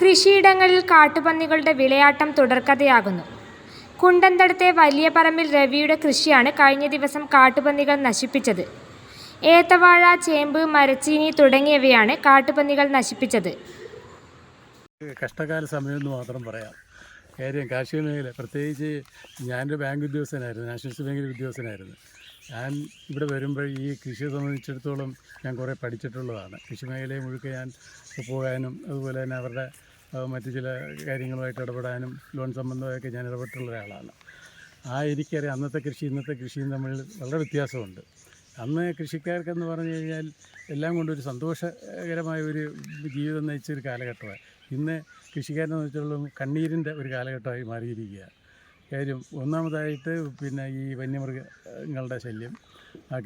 കൃഷിയിടങ്ങളിൽ കാട്ടുപന്നികളുടെ വിളയാട്ടം തുടർക്കഥയാകുന്നു. കുണ്ടന്തടത്തെ വലിയ പറമ്പിൽ രവിയുടെ കൃഷിയാണ് കഴിഞ്ഞ ദിവസം കാട്ടുപന്നികൾ നശിപ്പിച്ചത്. ഏത്തവാഴ ചേമ്പ് മരച്ചീനി തുടങ്ങിയവയാണ് കാട്ടുപന്നികൾ നശിപ്പിച്ചത്. കഷ്ടകാല സമയമെന്ന് മാത്രം പറയാം. കാര്യം കാർഷിക മേഖല പ്രത്യേകിച്ച് ഞാനൊരു ബാങ്ക് ഉദ്യോഗസ്ഥനായിരുന്നു. നാഷണൽസ് ബാങ്കിലെ ഉദ്യോഗസ്ഥനായിരുന്നു. ഞാൻ ഇവിടെ വരുമ്പോൾ ഈ കൃഷിയെ സംബന്ധിച്ചിടത്തോളം ഞാൻ കുറേ പഠിച്ചിട്ടുള്ളതാണ്. കൃഷി മേഖലയെ മുഴുക്കെ ഞാൻ പോകാനും അതുപോലെ തന്നെ അവരുടെ മറ്റ് ചില കാര്യങ്ങളുമായിട്ട് ഇടപെടാനും ലോൺ സംബന്ധമായൊക്കെ ഞാൻ ഇടപെട്ടുള്ള ഒരാളാണ്. ആ എനിക്കറിയാം അന്നത്തെ കൃഷി ഇന്നത്തെ കൃഷിയും തമ്മിൽ വളരെ വ്യത്യാസമുണ്ട്. അന്ന് കൃഷിക്കാർക്കെന്ന് പറഞ്ഞു കഴിഞ്ഞാൽ എല്ലാം കൊണ്ടൊരു സന്തോഷകരമായ ഒരു ജീവിതം നയിച്ച ഒരു കാലഘട്ടമാണ്. ഇന്ന് കൃഷിക്കാരനെ വെച്ചുള്ള കണ്ണീരിന്റെ ഒരു കാലഘട്ടമായി മാറിയിരിക്കുകയാണ്. കാര്യം ഒന്നാമതായിട്ട് പിന്നെ ഈ വന്യമൃഗങ്ങളുടെ ശല്യം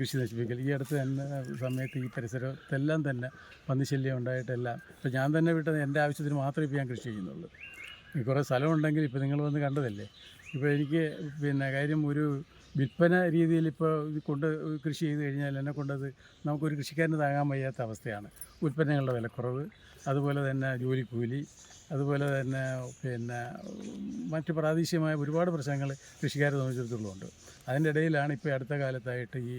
കൃഷി നശിപ്പിക്കൽ ഈ അടുത്ത് തന്നെ സമയത്ത് ഈ പരിസരത്തെല്ലാം തന്നെ പന്നിശല്യം ഉണ്ടായിട്ടെല്ലാം. ഇപ്പോൾ ഞാൻ തന്നെ വിട്ടത് എന്റെ ആവശ്യത്തിന് മാത്രമേ ഇപ്പോൾ ഞാൻ കൃഷി ചെയ്യുന്നുള്ളൂ. കുറേ സ്ഥലമുണ്ടെങ്കിൽ ഇപ്പോൾ നിങ്ങൾ വന്ന് കണ്ടതല്ലേ? ഇപ്പോൾ എനിക്ക് പിന്നെ കാര്യം ഒരു വിൽപ്പന രീതിയിൽ ഇപ്പോൾ കൊണ്ട് കൃഷി ചെയ്ത് കഴിഞ്ഞാൽ എന്നെ കൊണ്ടത് നമുക്കൊരു കൃഷിക്കാരന് താങ്ങാൻ വയ്യാത്ത അവസ്ഥയാണ്. ഉൽപ്പന്നങ്ങളുടെ വിലക്കുറവ് അതുപോലെ തന്നെ ജോലിക്കൂലി അതുപോലെ തന്നെ പിന്നെ മറ്റ് പ്രാദേശികമായ ഒരുപാട് പ്രശ്നങ്ങൾ കൃഷിക്കാരെ സംബന്ധിച്ചിടത്തോളം ഉണ്ട് അതിന്റെ ഇടയിലാണ് ഇപ്പോൾ അടുത്ത കാലത്തായിട്ട് ഈ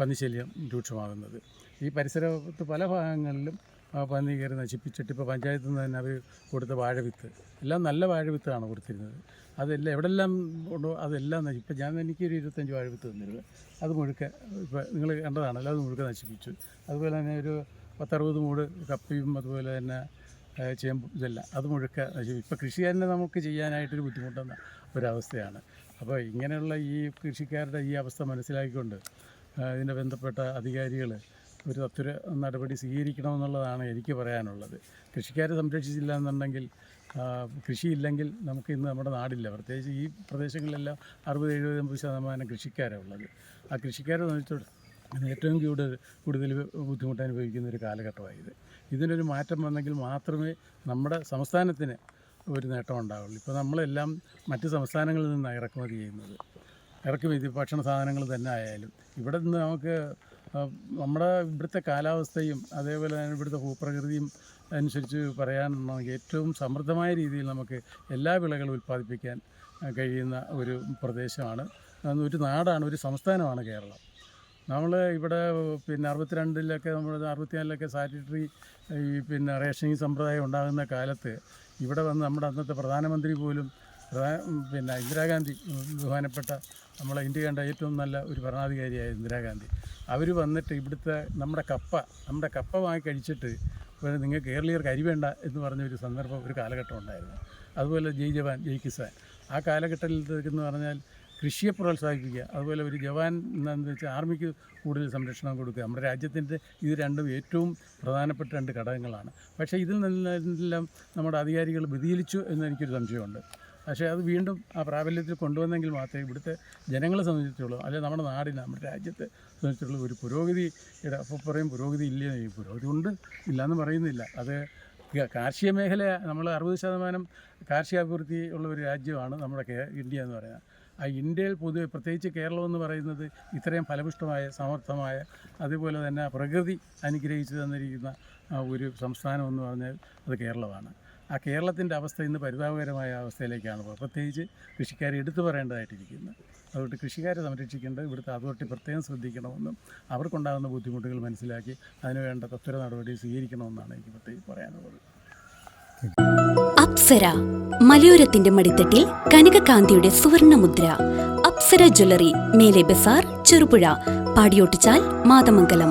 പന്നിശല്യം രൂക്ഷമാകുന്നത്. ഈ പരിസരത്ത് പല ഭാഗങ്ങളിലും ആ പന്നി കയറി നശിപ്പിച്ചിട്ട് ഇപ്പോൾ പഞ്ചായത്തിൽ നിന്ന് തന്നെ അവർ കൊടുത്ത വാഴവിത്ത്. എല്ലാം നല്ല വാഴവിത്താണ് കൊടുത്തിരുന്നത്. അതെല്ലാം എവിടെല്ലാം ഉണ്ടോ അതെല്ലാം നശി ഇപ്പം ഞാൻ എനിക്കൊരു ഇരുപത്തഞ്ച് വാഴവിത്ത് തന്നിരുന്നു. അത് മുഴുക്കെ ഇപ്പോൾ നിങ്ങൾ കണ്ടതാണല്ലോ അത് മുഴുക്കെ നശിപ്പിച്ചു. അതുപോലെ തന്നെ ഒരു പത്തറുപത് മൂട് കപ്പയും അതുപോലെ തന്നെ ചേമ്പും ഇതെല്ലാം അത് മുഴുക്കെ ഇപ്പോൾ കൃഷി തന്നെ നമുക്ക് ചെയ്യാനായിട്ടൊരു ബുദ്ധിമുട്ടുന്ന ഒരവസ്ഥയാണ്. അപ്പോൾ ഇങ്ങനെയുള്ള ഈ കൃഷിക്കാരുടെ ഈ അവസ്ഥ മനസ്സിലാക്കിക്കൊണ്ട് ഇതിന്റെ ബന്ധപ്പെട്ട അധികാരികൾ ഒരു തത്വര നടപടി സ്വീകരിക്കണമെന്നുള്ളതാണ് എനിക്ക് പറയാനുള്ളത്. കൃഷിക്കാരെ സംരക്ഷിച്ചില്ല എന്നുണ്ടെങ്കിൽ കൃഷിയില്ലെങ്കിൽ നമുക്ക് ഇന്ന് നമ്മുടെ നാടില്ല. പ്രത്യേകിച്ച് ഈ പ്രദേശങ്ങളിലെല്ലാം അറുപത് എഴുപത് എൺപത് ശതമാനം കൃഷിക്കാരാണ് ഉള്ളത്. ആ കൃഷിക്കാരെ സംബന്ധിച്ചിടത്തോളം ഏറ്റവും കൂടുതൽ കൂടുതൽ ബുദ്ധിമുട്ട് അനുഭവിക്കുന്ന ഒരു കാലഘട്ടമായത് ഇതിനൊരു മാറ്റം വന്നെങ്കിൽ മാത്രമേ നമ്മുടെ സംസ്ഥാനത്തിന് ഒരു നേട്ടം ഉണ്ടാവുള്ളൂ. ഇപ്പോൾ നമ്മളെല്ലാം മറ്റ് സംസ്ഥാനങ്ങളിൽ നിന്നാണ് ഇറക്കുമതി ചെയ്യുന്നത്. ഇറക്കുമതി ഭക്ഷണ സാധനങ്ങൾ തന്നെ ആയാലും. ഇവിടെ നിന്ന് നമുക്ക് നമ്മുടെ ഇവിടുത്തെ കാലാവസ്ഥയും അതേപോലെ തന്നെ ഇവിടുത്തെ ഭൂപ്രകൃതിയും അനുസരിച്ച് പറയാനുണ്ടെങ്കിൽ ഏറ്റവും സമൃദ്ധമായ രീതിയിൽ നമുക്ക് എല്ലാ വിളകളും ഉൽപ്പാദിപ്പിക്കാൻ കഴിയുന്ന ഒരു പ്രദേശമാണ്. ഒരു നാടാണ് ഒരു സംസ്ഥാനമാണ് കേരളം. നമ്മൾ ഇവിടെ പിന്നെ അറുപത്തിരണ്ടിലൊക്കെ നമ്മൾ അറുപത്തിനാലിലൊക്കെ സാറ്റിട്ടറി ഈ പിന്നെ റേഷനിങ് സമ്പ്രദായം ഉണ്ടാകുന്ന കാലത്ത് ഇവിടെ വന്ന് നമ്മുടെ അന്നത്തെ പ്രധാനമന്ത്രി പോലും പിന്നെ ഇന്ദിരാഗാന്ധി ബഹുമാനപ്പെട്ട നമ്മളെ ഇന്ത്യ കണ്ട ഏറ്റവും നല്ല ഒരു ഭരണാധികാരിയായ ഇന്ദിരാഗാന്ധി. അവർ വന്നിട്ട് ഇവിടുത്തെ നമ്മുടെ കപ്പ നമ്മുടെ കപ്പ വാങ്ങി കഴിച്ചിട്ട് ഇപ്പോൾ നിങ്ങൾ കേരളീയർക്ക് അരി വേണ്ട എന്ന് പറഞ്ഞ ഒരു സന്ദർഭം ഒരു കാലഘട്ടം ഉണ്ടായിരുന്നു. അതുപോലെ ജയ് ജവാൻ ജയ് കിസാൻ. ആ കാലഘട്ടത്തിലെന്ന് പറഞ്ഞാൽ കൃഷിയെ പ്രോത്സാഹിപ്പിക്കുക അതുപോലെ ഒരു ജവാൻ എന്താണെന്ന് വെച്ചാൽ ആർമിക്ക് കൂടുതൽ സംരക്ഷണം കൊടുക്കുക. നമ്മുടെ രാജ്യത്തിന്റെ ഇത് രണ്ടും ഏറ്റവും പ്രധാനപ്പെട്ട രണ്ട് ഘടകങ്ങളാണ്. പക്ഷേ ഇതിൽ നിന്നെല്ലാം നമ്മുടെ അധികാരികൾ വ്യതിചലിച്ചു എന്ന് എനിക്കൊരു സംശയമുണ്ട്. പക്ഷേ അത് വീണ്ടും ആ പ്രാബല്യത്തിൽ കൊണ്ടുവന്നെങ്കിൽ മാത്രമേ ഇവിടുത്തെ ജനങ്ങളെ സംബന്ധിച്ചുള്ളൂ അല്ലെങ്കിൽ നമ്മുടെ നാടിനെ നമ്മുടെ രാജ്യത്തെ സംബന്ധിച്ചുള്ള ഒരു പുരോഗതിയുടെ അപ്പോൾ പറയും പുരോഗതി ഇല്ല ഈ പുരോഗതി ഉണ്ട് ഇല്ലയെന്ന് പറയുന്നില്ല. അത് കാർഷിക മേഖല നമ്മൾ അറുപത് ശതമാനം കാർഷികാഭിവൃദ്ധി ഉള്ള ഒരു രാജ്യമാണ് നമ്മുടെ ഇന്ത്യ എന്ന് പറയുന്നത്. ആ ഇന്ത്യയിൽ പൊതുവെ പ്രത്യേകിച്ച് കേരളം എന്ന് പറയുന്നത് ഇത്രയും ഫലപുഷ്ടമായ സമർത്ഥമായ അതുപോലെ തന്നെ പ്രകൃതി അനുഗ്രഹിച്ചു തന്നിരിക്കുന്ന ഒരു സംസ്ഥാനം എന്ന് പറഞ്ഞാൽ അത് കേരളമാണ്. ആ കേരളത്തിന്റെ അവസ്ഥ ഇന്ന് പരിതാപകരമായ അവസ്ഥയിലേക്കാണ് പ്രത്യേകിച്ച് കൃഷിക്കാരെ എടുത്തു പറയേണ്ടതായിട്ടിരിക്കുന്നത് അതുകൊണ്ട് കൃഷിക്കാരെ സംരക്ഷിക്കേണ്ടത് ഇവിടുത്തെ അതോറിറ്റി പ്രത്യേകം ശ്രദ്ധിക്കണമെന്നും അവർക്കുണ്ടാകുന്ന ബുദ്ധിമുട്ടുകൾ മനസ്സിലാക്കി അതിനുവേണ്ട തത്വര നടപടി സ്വീകരിക്കണമെന്നാണ് എനിക്ക് പ്രത്യേകിച്ച് പറയാനുള്ളത്. അപ്സര മലയോരത്തിന്റെ മടിത്തട്ടിൽ കനകകാന്തിയുടെ സുവർണമുദ്ര. അപ്സര ജ്വല്ലറി മേലെ ബസാർ ചെറുപുഴ പാടിയോട്ടിച്ചാൽ മാതമംഗലം.